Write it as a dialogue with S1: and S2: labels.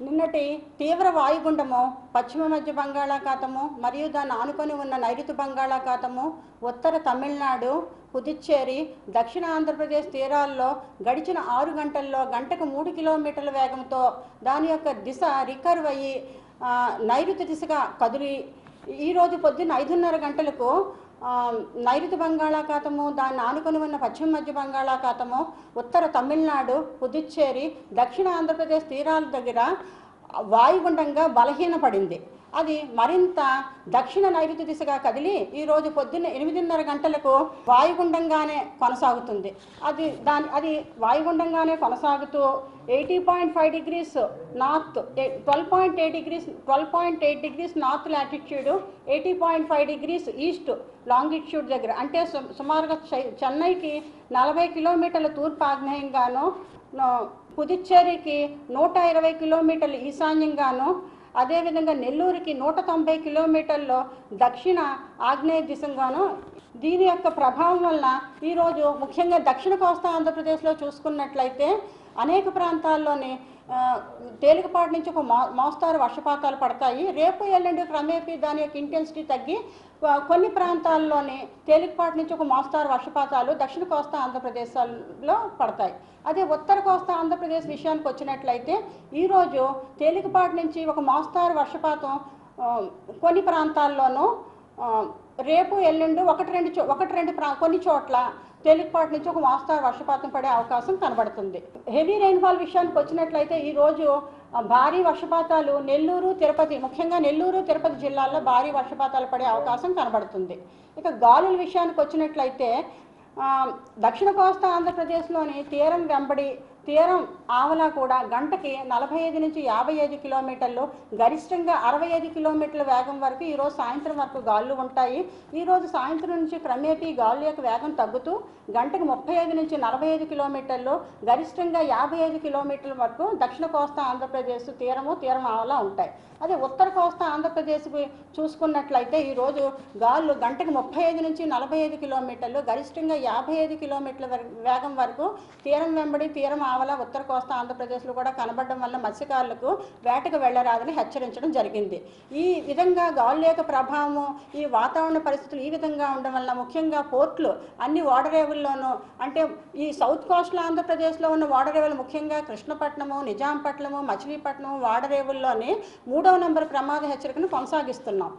S1: నిన్నటి తీవ్ర వాయుగుండము పశ్చిమ మధ్య బంగాళాఖాతము మరియు దాన్ని ఆనుకొని ఉన్న నైరుతి బంగాళాఖాతము ఉత్తర తమిళనాడు పుదుచ్చేరి దక్షిణ ఆంధ్రప్రదేశ్ తీరాల్లో గడిచిన ఆరు గంటల్లో గంటకు మూడు కిలోమీటర్ల వేగంతో దాని యొక్క దిశ రికర్వ్ అయ్యి నైరుతి దిశగా కదిలి ఈరోజు పొద్దున్న ఐదున్నర గంటలకు నైరుతి బంగాళాఖాతము దాన్ని ఆనుకొని ఉన్న పశ్చిమ మధ్య బంగాళాఖాతము ఉత్తర తమిళనాడు పుదుచ్చేరి దక్షిణ ఆంధ్రప్రదేశ్ తీరాల దగ్గర వాయుగుండంగా బలహీనపడింది. అది మరింత దక్షిణ నైరుతి దిశగా కదిలి ఈరోజు పొద్దున్న ఎనిమిదిన్నర గంటలకు వాయుగుండంగానే కొనసాగుతుంది. అది దాని అది వాయుగుండంగానే కొనసాగుతూ eighty point five degrees north twelve point eight degrees twelve point eight degrees north latitude eighty point five degrees east longitude దగ్గర. అంటే సు- సుమారుగా చె- చెన్నైకి నలభై కిలోమీటర్ల తూర్పు ఆగ్నేయంగాను పుదుచ్చేరికి నూట ఇరవై కిలోమీటర్లు ఈశాన్యంగాను అదేవిధంగా నెల్లూరుకి నూట తొంభై కిలోమీటర్లు దక్షిణ ఆగ్నేయ దిశంగాను. దీని యొక్క ప్రభావం వలన ఈరోజు ముఖ్యంగా దక్షిణ కోస్తా ఆంధ్రప్రదేశ్లో చూసుకున్నట్లయితే అనేక ప్రాంతాల్లోని తేలికపాటి నుంచి ఒక మా మోస్తారు వర్షపాతాలు పడతాయి. రేపు ఎల్లుండి క్రమేపీ దాని యొక్క ఇంటెన్సిటీ తగ్గి కొన్ని ప్రాంతాల్లోని తేలికపాటి నుంచి ఒక మోస్తారు వర్షపాతాలు దక్షిణ కోస్తా ఆంధ్రప్రదేశ్లో పడతాయి. అదే ఉత్తర కోస్తా ఆంధ్రప్రదేశ్ విషయానికి వచ్చినట్లయితే ఈరోజు తేలికపాటి నుంచి ఒక మోస్తారు వర్షపాతం కొన్ని ప్రాంతాల్లోనూ రేపు ఎల్లుండి ఒకటి రెండు చో ఒకటి రెండు ప్రా కొన్ని చోట్ల తేలికపాటి నుంచి ఒక మోస్తారు వర్షపాతం పడే అవకాశం కనబడుతుంది. హెవీ రెయిన్ఫాల్ విషయానికి వచ్చినట్లయితే ఈరోజు భారీ వర్షపాతాలు నెల్లూరు తిరుపతి ముఖ్యంగా నెల్లూరు తిరుపతి జిల్లాల్లో భారీ వర్షపాతాలు పడే అవకాశం కనబడుతుంది. ఇక గాలుల విషయానికి వచ్చినట్లయితే దక్షిణ కోస్తా ఆంధ్రప్రదేశ్లోని తీరం వెంబడి తీరం ఆవల కూడా గంటకి నలభై ఐదు నుంచి యాభై ఐదు కిలోమీటర్లు గరిష్టంగా అరవై ఐదు కిలోమీటర్ల వేగం వరకు ఈరోజు సాయంత్రం వరకు గాలులు ఉంటాయి. ఈరోజు సాయంత్రం నుంచి క్రమేపీ గాలు యొక్క వేగం తగ్గుతూ గంటకు ముప్పై ఐదు నుంచి నలభై ఐదు కిలోమీటర్లు గరిష్టంగా యాభై ఐదు కిలోమీటర్ల వరకు దక్షిణ కోస్తా ఆంధ్రప్రదేశ్ తీరము తీరం ఆవల ఉంటాయి. అదే ఉత్తర కోస్తా ఆంధ్రప్రదేశ్కి చూసుకున్నట్లయితే ఈరోజు గాలు గంటకు ముప్పై ఐదు నుంచి నలభై ఐదు కిలోమీటర్లు గరిష్టంగా యాభై ఐదు కిలోమీటర్ల వరకు వేగం వరకు తీరం వెంబడి తీరం ఆవల ఉత్తర కోస్తా ఆంధ్రప్రదేశ్లో కూడా కనబడడం వల్ల మత్స్యకారులకు వేటకు వెళ్ళరాదని హెచ్చరించడం జరిగింది. ఈ విధంగా గాలుల ప్రభావము ఈ వాతావరణ పరిస్థితులు ఈ విధంగా ఉండడం వల్ల ముఖ్యంగా పోర్ట్లు అన్ని ఓడరేవుల్లోనూ అంటే ఈ సౌత్ కోస్టల్ ఆంధ్రప్రదేశ్లో ఉన్న ఓడరేవులు ముఖ్యంగా కృష్ణపట్నము నిజాంపట్నము మచిలీపట్నం ఓడరేవుల్లోని మూడవ నంబర్ ప్రమాద హెచ్చరికను కొనసాగిస్తున్నాం.